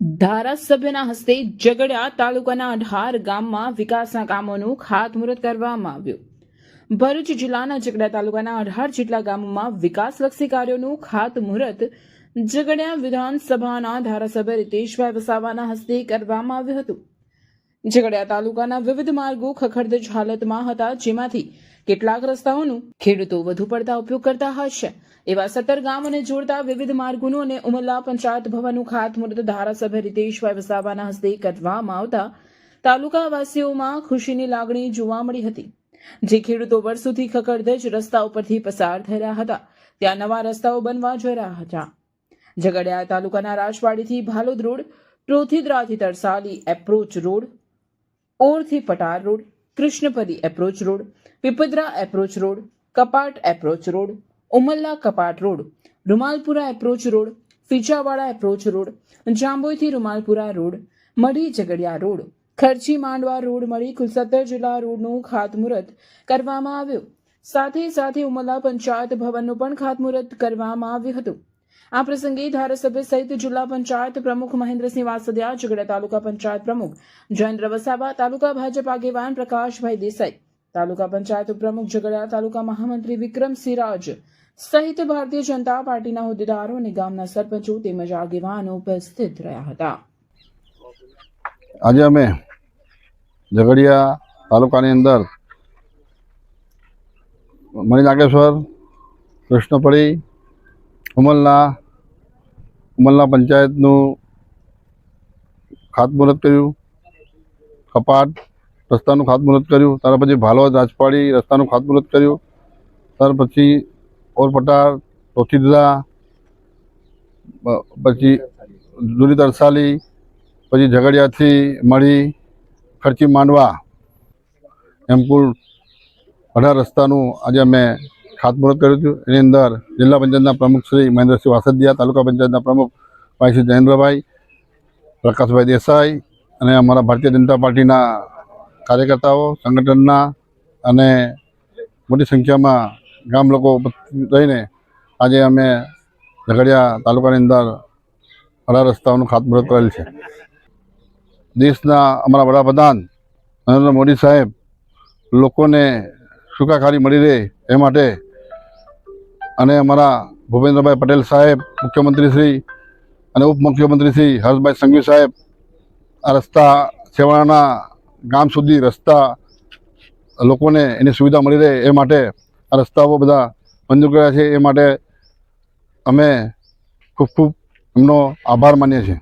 ધારાસભ્યના હસ્તે ઝઘડિયા તાલુકાના અઢાર ગામમાં વિકાસના કામોનું ખાતમુહૂર્ત કરવામાં આવ્યું. ભરૂચ જિલ્લાના ઝઘડિયા તાલુકાના અઢાર જેટલા ગામોમાં વિકાસલક્ષી કાર્યોનું ખાતમુહૂર્ત ઝઘડિયા વિધાનસભાના ધારાસભ્ય રીતેશભાઈ વસાવાના હસ્તે કરવામાં આવ્યું હતું. ઝઘડિયા તાલુકાના વિવિધ માર્ગો ખખડધજ હાલતમાં હતા, જેમાંથી કેટલાક રસ્તાઓનું ખેડૂતો વધુ પડતા ઉપયોગ કરતા હશે એવા સત્તર ગામોને જોડતા વિવિધ માર્ગોનું અને ઉમરલા પંચાયત ભવનનું ખાતમુહૂર્ત ધારાસભ્ય રીતેશભાઈ વસાવાના હસ્તે કરવામાં આવતા તાલુકાવાસીઓમાં ખુશીની લાગણી જોવા મળી હતી. જે ખેડૂતો વર્ષોથી ખખડધજ રસ્તા ઉપરથી પસાર થઈ રહ્યા હતા. ત્યાં નવા રસ્તાઓ બનવા જઈ રહ્યા હતા. ઝઘડિયા તાલુકાના રાજવાડીથી ભાલોદ રોડ પ્રોથિદ્રાથી Tarsali approach road ઓરથી Patar road Krishnapari approach road Pipdara approach road, Kapat approach road, Umalla Kapat road, Rumalpura approach road Fichawada approach road, જાંબોઈથી Rumalpura road, Madhi Jhagadia road, Kharchi Mandwa road મળી કુલ સત્તર જેટલા રોડનું ખાતમુહૂર્ત કરવામાં આવ્યું. સાથે સાથે ઉમલ્લા પંચાયત ભવનનું પણ ખાતમુહૂર્ત કરવામાં આવ્યું હતું. આ પ્રસંગે ધારાસભ્ય સહિત જિલ્લા પંચાયત પ્રમુખ મહેન્દ્રસિંહ વાસદિયા ઝઘડા તાલુકા પંચાયત પ્રમુખ જયેન્દ્ર વસાવા, તાલુકા ભાજપ આગેવાન પ્રકાશભાઈ દેસાઈ, તાલુકા પંચાયત પ્રમુખ ઝઘડા તાલુકા મહામંત્રી વિક્રમ સિરાજ સહિત ભારતીય જનતા પાર્ટીના હોદ્દેદારો અને ગામના સરપંચો તેમજ આગેવાનો ઉપસ્થિત રહ્યા હતા. આજે અમે ઝઘડિયા તાલુકાની અંદર મણિનાગેશ્વર કૃષ્ણપડી ઉમલના ઉમલના પંચાયતનું ખાતમુહૂર્ત કર્યું, કપાટ રસ્તાનું ખાતમુહૂર્ત કર્યું, ત્યાર પછી ભાલોદ, રાજપાડી રસ્તાનું ખાતમુહૂર્ત કર્યું, ત્યાર પછી ઓરપટાર ચોથીદરા પછી જૂની તરસાલી, પછી ઝઘડિયાથી મળી ખર્ચી માંડવા એમ કુલ અઢાર રસ્તાનું આજે અમે ખાતમુહૂર્ત કર્યું હતું. એની અંદર જિલ્લા પંચાયતના પ્રમુખ શ્રી મહેન્દ્રસિંહ વાસદિયા, તાલુકા પંચાયતના પ્રમુખ ભાઈ શ્રી જયેન્દ્રભાઈ, પ્રકાશભાઈ દેસાઈ અને અમારા ભારતીય જનતા પાર્ટીના કાર્યકર્તાઓ, સંગઠનના અને મોટી સંખ્યામાં ગામ લોકો રહીને આજે અમે ઝઘડિયા તાલુકાની અંદર અઢાર રસ્તાઓનું ખાતમુહૂર્ત કરેલ છે. દેશના અમારા વડાપ્રધાન નરેન્દ્ર મોદી સાહેબ લોકોને સુખાકારી મળી રહે એ માટે અને અમારા ભૂપેન્દ્રભાઈ પટેલ સાહેબ મુખ્યમંત્રી શ્રી અને ઉપમુખ્યમંત્રી શ્રી હર્ષભાઈ સંઘવી સાહેબ, આ રસ્તા છેવાડાના ગામ સુધી રસ્તા લોકોને એની સુવિધા મળી રહે એ માટે આ રસ્તાઓ બધા મંજૂર કર્યા છે. એ માટે અમે ખૂબ ખૂબ એમનો આભાર માનીએ છીએ.